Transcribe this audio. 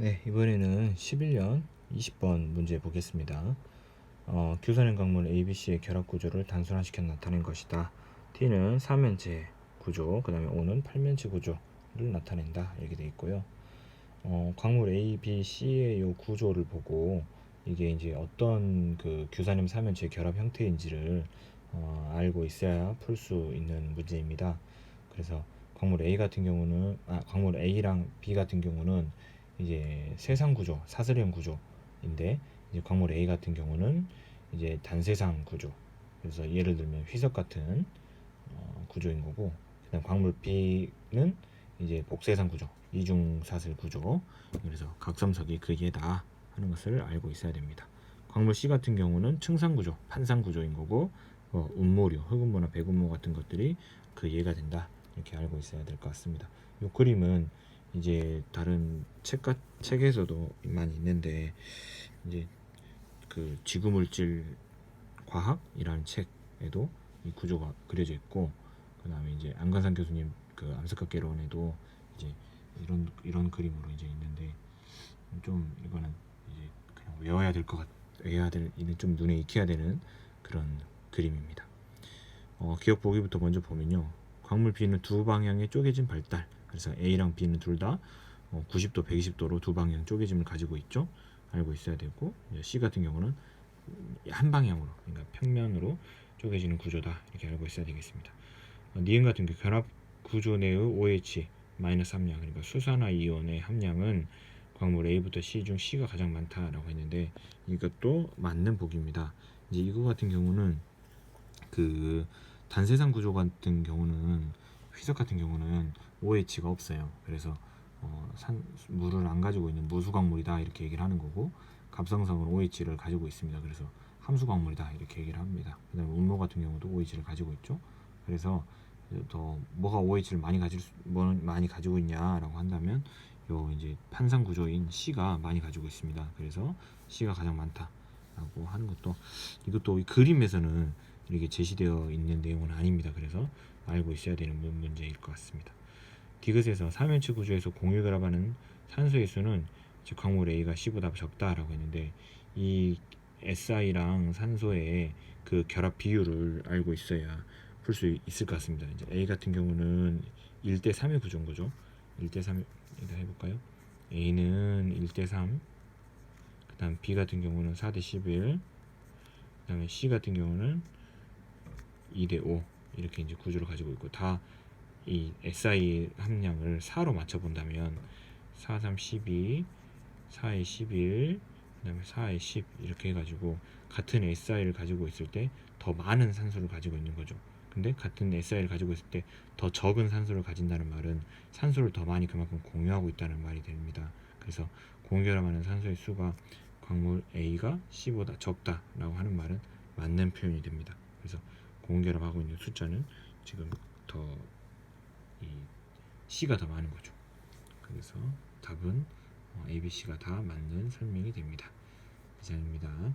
네, 이번에는 11년 20번 문제 보겠습니다. 어, 규선형 강물 ABC의 결합 구조를 단순화시켜 나타낸 것이다. T는 3면체 구조, 그 다음에 O는 8면체 구조를 나타낸다. 이렇게 돼 있고요. 어, 광물 A, B, C의 요 구조를 보고 이게 이제 어떤 그 규산염 3면체 결합 형태인지를 어, 알고 있어야 풀 수 있는 문제입니다. 그래서 광물 A 같은 경우는 아, 광물 A랑 B 같은 경우는 이제 세상 구조, 사슬형 구조인데 이제 광물 A 같은 경우는 이제 단세상 구조. 그래서 예를 들면 휘석 같은 어, 구조인 거고, 그다음 광물 B는 이제 복세상 구조, 이중 사슬 구조. 그래서 각섬석이 그 예다 하는 것을 알고 있어야 됩니다. 광물 C 같은 경우는 층상 구조, 판상 구조인 거고, 어, 운모류, 흑운모나 백운모 같은 것들이 그 예가 된다. 이렇게 알고 있어야 될 것 같습니다. 이 그림은 이제 다른 책과 책에서도 많이 있는데 이제 그 지구물질 과학이라는 책에도 이 구조가 그려져 있고 그다음에 이제 안관상 교수님 그 암석학개론에도 이제 이런 이런 그림으로 이제 있는데 좀 이거는 이제 그냥 외워야 될 것 같, 외워야 될 이는 좀 눈에 익혀야 되는 그런 그림입니다. 어, 기억 보기부터 먼저 보면요. 광물 B는 두 방향의 쪼개진 발달. 그래서 A랑 B는 둘 다 90도, 120도로 두 방향 쪼개짐을 가지고 있죠. 알고 있어야 되고 C 같은 경우는 한 방향으로, 그러니까 평면으로 쪼개지는 구조다 이렇게 알고 있어야 되겠습니다. 어, 니은 같은 경우 결합 구조 내의 OH 마이너스 함량, 그러니까 수산화 이온의 함량은 광물 A부터 C 중 C가 가장 많다라고 했는데 이것도 맞는 보기입니다. 이제 이거 같은 경우는 그 단세상 구조 같은 경우는 휘석 같은 경우는 OH가 없어요. 그래서 어, 산, 물을 안 가지고 있는 무수광물이다 이렇게 얘기를 하는 거고 갑상선은 OH를 가지고 있습니다. 그래서 함수광물이다 이렇게 얘기를 합니다. 그다음에 운모 같은 경우도 OH를 가지고 있죠. 그래서 더 뭐가 OH를 많이 가질 수, 뭐 많이 가지고 있냐라고 한다면 요 이제 판상 구조인 C가 많이 가지고 있습니다. 그래서 C가 가장 많다라고 하는 것도 이것도 이 그림에서는 이렇게 제시되어 있는 내용은 아닙니다. 그래서 알고 있어야 되는 문- 문제일 것 같습니다. 디귿에서 3면체 구조에서 공유 결합하는 산소의 수는 즉 광물 A가 C보다 적다라고 했는데 이 SI랑 산소의 그 결합 비율을 알고 있어야 풀 수 있을 것 같습니다. 이제 A 같은 경우는 1대 3의 구조인 거죠. 1대 3 일단 해볼까요? A는 1대 3 그다음 B 같은 경우는 4대 11 그다음에 C 같은 경우는 2대 5 이렇게 이제 구조를 가지고 있고 다 이 SI 함량을 4로 맞춰 본다면 4, 3, 12, 4에 11, 그 다음에 4에 10 이렇게 해가지고 같은 SI를 가지고 있을 때 더 많은 산소를 가지고 있는 거죠. 근데 같은 SI를 가지고 있을 때 더 적은 산소를 가진다는 말은 산소를 더 많이 그만큼 공유하고 있다는 말이 됩니다. 그래서 공결함하는 산소의 수가 광물 A가 C보다 적다라고 하는 말은 맞는 표현이 됩니다. 그래서 공결합하고 있는 숫자는 지금 더 이 C가 더 많은 거죠. 그래서 답은 어, A, B, C가 다 맞는 설명이 됩니다. 이상입니다.